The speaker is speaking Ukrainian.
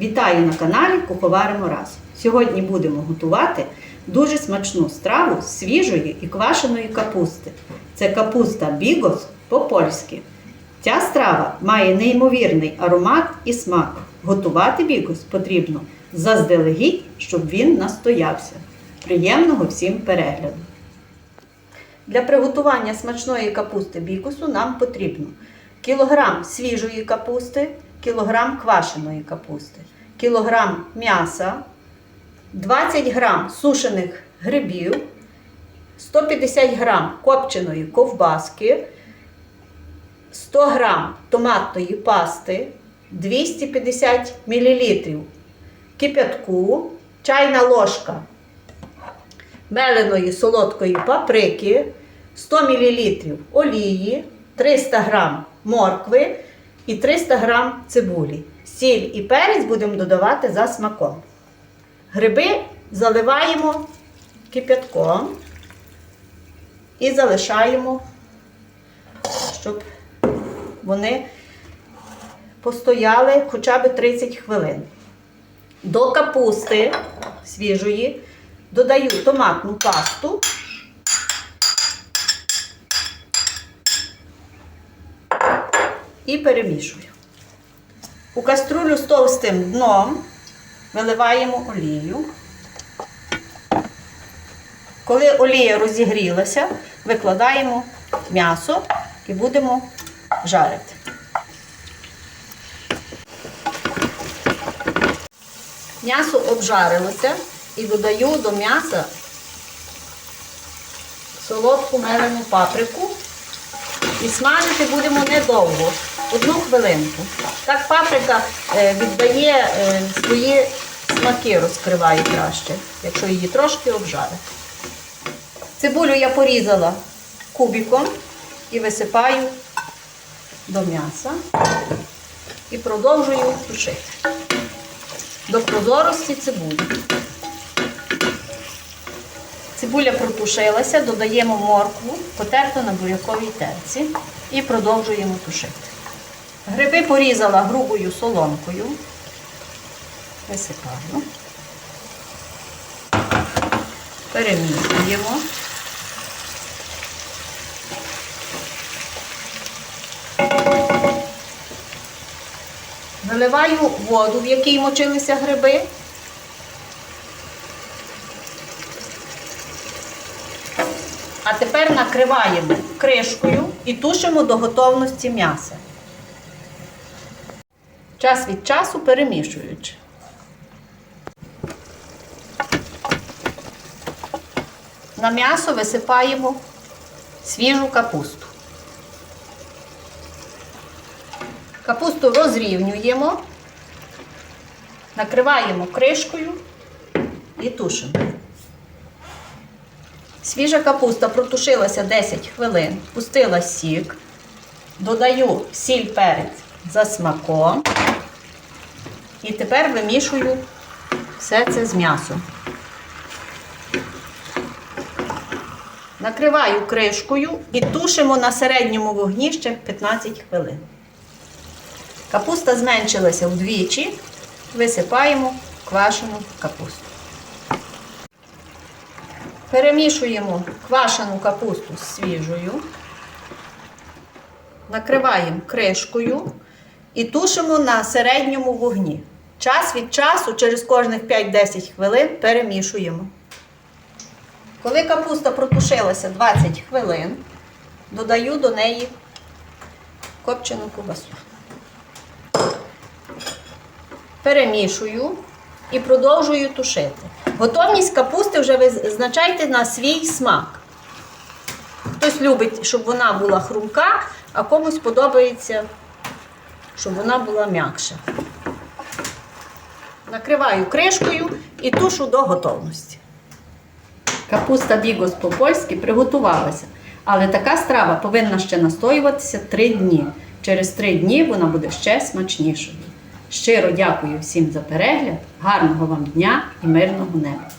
Вітаю на каналі Куховаримо разом. Сьогодні будемо готувати дуже смачну страву з свіжої і квашеної капусти. Це капуста бігос по-польськи. Ця страва має неймовірний аромат і смак. Готувати бігос потрібно заздалегідь, щоб він настоявся. Приємного всім перегляду! Для приготування смачної капусти бікусу нам потрібно кілограм свіжої капусти, кілограм квашеної капусти, кілограм м'яса, 20 грам сушених грибів, 150 грам копченої ковбаски, 100 грам томатної пасти, 250 мл кип'ятку, чайна ложка меленої солодкої паприки, 100 мл олії, 300 г моркви і 300 г цибулі. Сіль і перець будемо додавати за смаком. Гриби заливаємо кип'ятком і залишаємо, щоб вони постояли хоча б 30 хвилин. До капусти свіжої додаю томатну пасту. І перемішую. У каструлю з товстим дном виливаємо олію. Коли олія розігрілася, викладаємо м'ясо і будемо жарити. М'ясо обжарилося і додаю до м'яса солодку мелену паприку. І смажити будемо недовго, одну хвилинку. Так паприка е, віддає е, свої смаки, розкриває краще, якщо її трошки обжарити. Цибулю я порізала кубиком і висипаю до м'яса і продовжую тушити до прозорості цибулі. Цибуля протушилася, додаємо моркву, потерту на буряковій терці і продовжуємо тушити. Гриби порізала грубою соломкою. Висипаю. Перемішуємо. Наливаю воду, в якій мочилися гриби. А тепер накриваємо кришкою і тушимо до готовності м'яса. Час від часу перемішуючи. На м'ясо висипаємо свіжу капусту. Капусту розрівнюємо, накриваємо кришкою і тушимо. Свіжа капуста протушилася 10 хвилин, пустила сік, додаю сіль перець за смаком і тепер вимішую все це з м'ясом. Накриваю кришкою і тушимо на середньому вогні ще 15 хвилин. Капуста зменшилася вдвічі, висипаємо квашену капусту. Перемішуємо квашену капусту з свіжою, накриваємо кришкою і тушимо на середньому вогні. Час від часу, через кожних 5-10 хвилин, перемішуємо. Коли капуста протушилася 20 хвилин, додаю до неї копчену ковбасу. Перемішую і продовжую тушити. Готовність капусти вже визначайте на свій смак. Хтось любить, щоб вона була хрумка, а комусь подобається, щоб вона була м'якша. Накриваю кришкою і тушу до готовності. Капуста бігос по-польськи приготувалася, але така страва повинна ще настоюватися 3 дні. Через 3 дні вона буде ще смачнішою. Щиро дякую всім за перегляд, гарного вам дня і мирного неба!